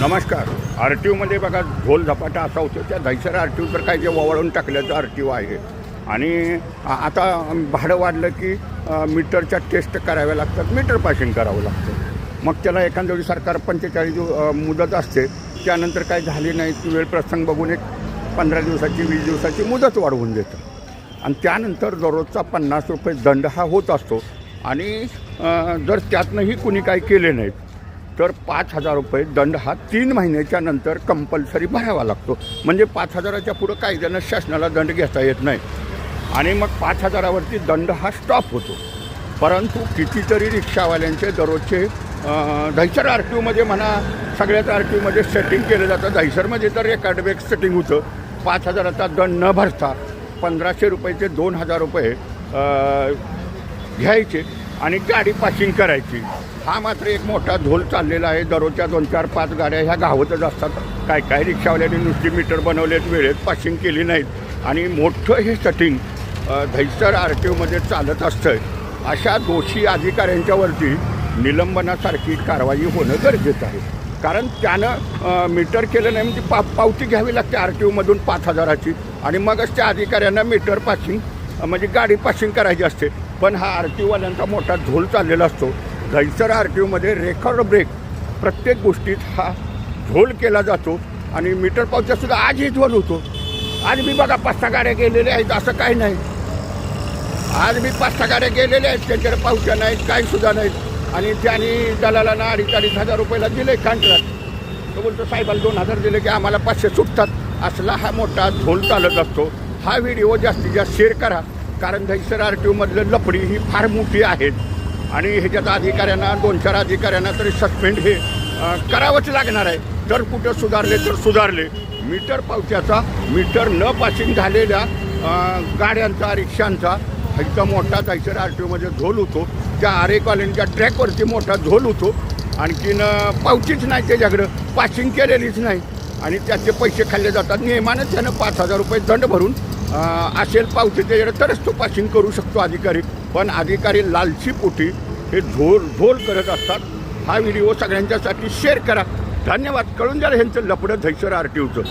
नमस्कार. R T ओमध्ये बघा ढोल झपाटा असा होतो. त्या दहिसर आर टी तर काय जे ववाळून टाकल्याचं आर टी ओ आहे. आणि आता भाडं वाढलं की मीटरच्या टेस्ट कराव्या लागतात. मीटर पासिंग करावं लागतं. मग त्याला एखाद्या वेळी सरकार पंचेचाळीस मुदत असते. त्यानंतर काय झाली नाही ती वेळ प्रसंग बघून एक पंधरा दिवसाची वीस दिवसाची मुदत वाढवून देतं. आणि त्यानंतर दररोजचा पन्नास रुपये दंड हा होत असतो. आणि जर त्यातनंही कुणी काही केले नाहीत तर पाच हजार रुपये दंड हा तीन महिन्याच्या नंतर कंपल्सरी भरावा लागतो. म्हणजे पाच हजाराच्या पुढं कायद्यानं शासनाला दंड घेता येत नाही. आणि मग पाच हजारावरती दंड हा स्टॉप होतो. परंतु कितीतरी रिक्षावाल्यांचे दररोजचे अं, दहिसर आर टी ओमध्ये म्हणा सगळ्याच आर टी ओमध्ये सेटिंग केलं जातं. दहिसरमध्ये तर रेकॉर्ड बेक सेटिंग होतं. पाच हजाराचा दंड न भरता पंधराशे रुपयेचे दोन हजार रुपये घ्यायचे. आणि गाडी पासिंग करायची. हा मात्र एक मोठा धोल चाललेला आहे. दररोजच्या दोन चार पाच गाड्या ह्या गावतच असतात. काय काय रिक्षावाल्यांनी नुसती मीटर बनवलेत वेळेत पासिंग केली नाहीत. आणि मोठं हे सटिंग धैसर आर टी ओमध्ये चालत असतं अशा दोषी अधिकाऱ्यांच्यावरती निलंबनासारखी कारवाई होणं गरजेचं आहे. कारण त्यानं मीटर केलं नाही म्हणजे पा पावती घ्यावी लागते आर टी ओमधून पाच हजाराची. आणि मगच त्या अधिकाऱ्यांना मीटर पासिंग म्हणजे गाडी पासिंग करायची असते. पण हा आर टी ओवाल्यांचा मोठा झोल चाललेला असतो. दहिसर आर टी ओमध्ये रेकॉर्ड ब्रेक प्रत्येक गोष्टीत हा झोल केला जातो आणि मीटर पावच्यासुद्धा आजही झोल होतो. आज मी बघा पाच सहा गाड्या गेलेल्या आहेत असं काही नाही. आज मी पाच सहा गाड्या गेलेल्या आहेत त्यांच्याकडे पावत्या नाहीत काहीसुद्धा नाहीत. आणि त्यांनी दलालांना अडीच अडीच हजार रुपयाला दिले कॉन्ट्रॅक्ट तो बोलतो साहेबाला दोन हजार दिले की आम्हाला पाचशे सुटतात. असला हा मोठा झोल चालत असतो. हा व्हिडिओ जास्तीत जास्त शेअर करा. कारण दहिसर आर टी ओमधलं लफडी ही फार मोठी आहेत आणि ह्याच्यात अधिकाऱ्यांना दोन चार अधिकाऱ्यांना तरी सस्पेंड हे करावंच लागणार आहे. जर कुठं सुधारले तर सुधारले. मीटर पावत्याचा मीटर न पासिंग झालेल्या गाड्यांचा रिक्षांचा इतका मोठा दहिसर आर टी ओमध्ये झोल होतो. त्या आरे कॉलनीच्या ट्रॅकवरती मोठा झोल होतो. आणखीन पावतीच नाही त्याच्याकडं पासिंग केलेलीच नाही. आणि त्याचे पैसे खाल्ले जातात. नियमानं त्यानं पाच हजार रुपये दंड भरून असेल पावती त्याच्याकडे तरच तो पासिंग करू शकतो अधिकारी. पण अधिकारी लालची पोटी हे झोल झोल करत असतात. हा व्हिडिओ सगळ्यांच्यासाठी शेअर करा. धन्यवाद. कळून द्या ह्यांचं लपडं धैसर आर टी ओचं